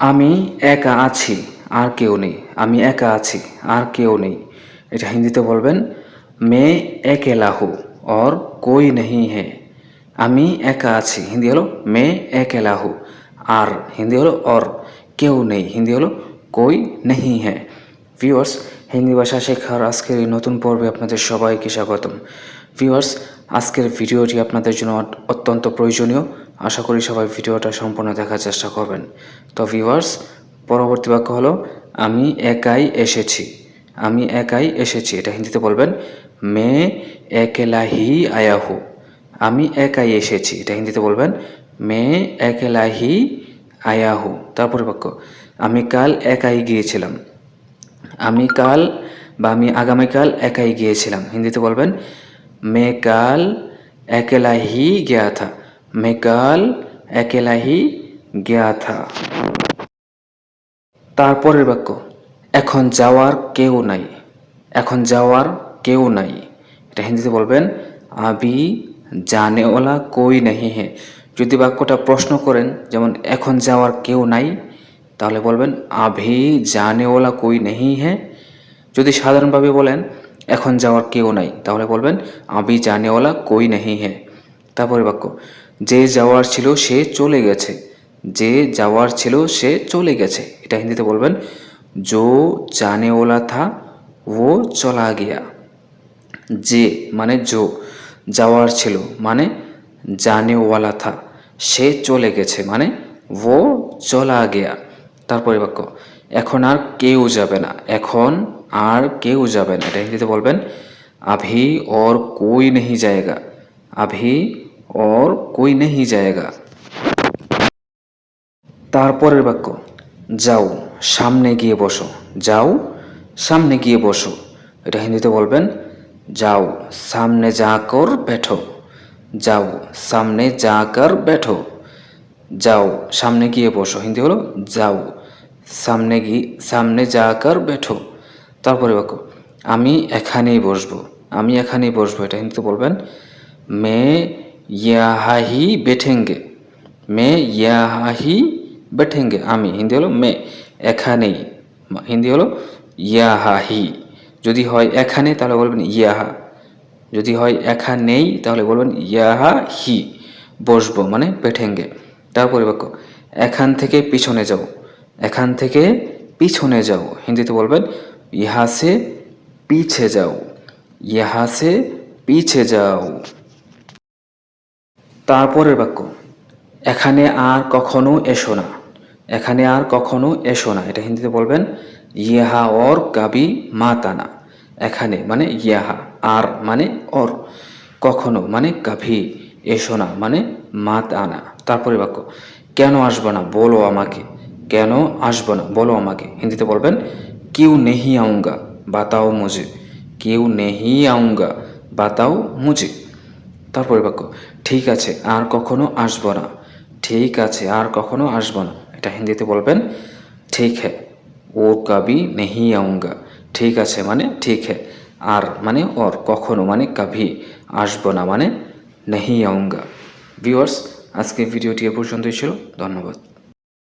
আমি একা আছি, আর কেউ নেই। আমি একা আছি, আর কেউ নেই। এটা হিন্দিতে বলবেন, মে একেলা হু অর কই নেই হে। আমি একা আছি। হিন্দি হলো, মে একেলা হু আর হিন্দি হলো, অর কেউ নেই। হিন্দি হলো, কই নেই হে। ভিউয়ার্স, হিন্দি ভাষা শেখার আজকের এই নতুন পর্বে আপনাদের সবাইকে স্বাগতম। ভিউয়ার্স আজকের ভিডিওটি আপনাদের জন্য অত্যন্ত প্রয়োজনীয়। আশা করি সবাই ভিডিওটা সম্পূর্ণ দেখার চেষ্টা করবেন। তো ভিউয়ার্স, পরবর্তী বাক্য হলো, আমি একাই এসেছি। আমি একাই এসেছি, এটা হিন্দিতে বলবেন, মে একেলা হি আয়া হু আমি একাই এসেছি, এটা হিন্দিতে বলবেন, মে একেলা হি আয়া হু তারপরে বাক্য, আমি কাল একাই গিয়েছিলাম। আমি কাল বা আমি আগামীকাল একাই গিয়েছিলাম, হিন্দিতে বলবেন মে কাল একেলা হি গিয়া থা মে কাল একেলা হি গিয়া থা তারপরের বাক্য এখন যাওয়ার কেউ নাই। এখন যাওয়ার কেউ নাই। এটা হিন্দিতে বলবেন, আবি জানেওয়ালা কই নাহি হে। যদি বাক্যটা প্রশ্ন করেন, যেমন, এখন যাওয়ার কেউ নাই, তাহলে বলবেন আভি জানেওয়ালা কই নেহি হে? যদি সাধারণভাবে বলেন এখন যাওয়ার কেউ নাই। তাহলে বলবেন, আমি জানেওয়ালা কই নেহি হ্যাঁ তারপরে বাক্য, যে যাওয়ার ছিল সে চলে গেছে। যে যাওয়ার ছিল সে চলে গেছে। এটা হিন্দিতে বলবেন জো জানেওয়ালা থা, ও চলা গিয়া। যে মানে জো যাওয়ার ছিল মানে জানেওয়ালা থা, সে চলে গেছে মানে ও চলা গিয়া। তারপরে বাক্য, এখন আর কেউ যাবে না। এখন আর কেউ যাবে না। এটা হিন্দিতে বলবেন, আভি ওর কই নেহি জায়গা। আভি ওর কই নেহি জায়গা। তারপরের বাক্য, যাও, সামনে গিয়ে বসো। যাও, সামনে গিয়ে বসো। এটা হিন্দিতে বলবেন, যাও, সামনে যা কর বেঠো। যাও, সামনে যা কর বেঠো। যাও, সামনে গিয়ে বসো। হিন্দি হলো, যাও, সামনে গিয়ে সামনে যা কর বেঠো। তারপরে বাক্য, আমি এখানেই বসবো, আমি এখানেই বসবো, এটা হিন্দিতে বলবেন, মে ইয়াহি বেঠেঙ্গে, মে ইয়াহি বেঠেঙ্গে, আমি, হিন্দি হলো মে, এখানেই, হিন্দি হলো ইয়াহাহি, যদি হয় এখানে তাহলে বলবেন ইয়াহা, যদি হয় এখানেই তাহলে বলবেন ইয়াহা হি বসবো মানে বেঠেঙ্গে, তারপরে বাক্য, এখান থেকে পিছনে যাও, এখান থেকে পিছনে যাও, হিন্দিতে বলবেন ইহা সে পিছে যাও ইহা সে পিছে যাও তারপরের বাক্য এখানে আর কখনো এসো না এখানে আর কখনো এসো না এটা হিন্দিতে বলবেন, ইহা অর কাবি মাতানা এখানে মানে ইয়াহা আর মানে অর কখনো মানে কাভি এসো না মানে মাত আনা তারপরে বাক্য, কেন আসব না? বলো আমাকে। কেন আসব না? বলো আমাকে। হিন্দিতে বলবেন কিউ নেহি আউঙ্গা, বাতাও মুঝে। কেউ নেহি আউঙ্গা, বাতাও মুঝে। তারপরে বাক্য, ঠিক আছে, আর কখনো আসব না। ঠিক আছে, আর কখনো আসব না। এটা হিন্দিতে বলবেন, ঠিক হ্যাঁ ও কবি নেহি আউঙ্গা। ঠিক আছে মানে ঠিক হ্যাঁ আর মানে ওর, কখনো মানে কভি আসব না মানে নেহি আউঙ্গা। ভিউয়ার্স আজকে ভিডিওটি এ পর্যন্তই ছিল। ধন্যবাদ।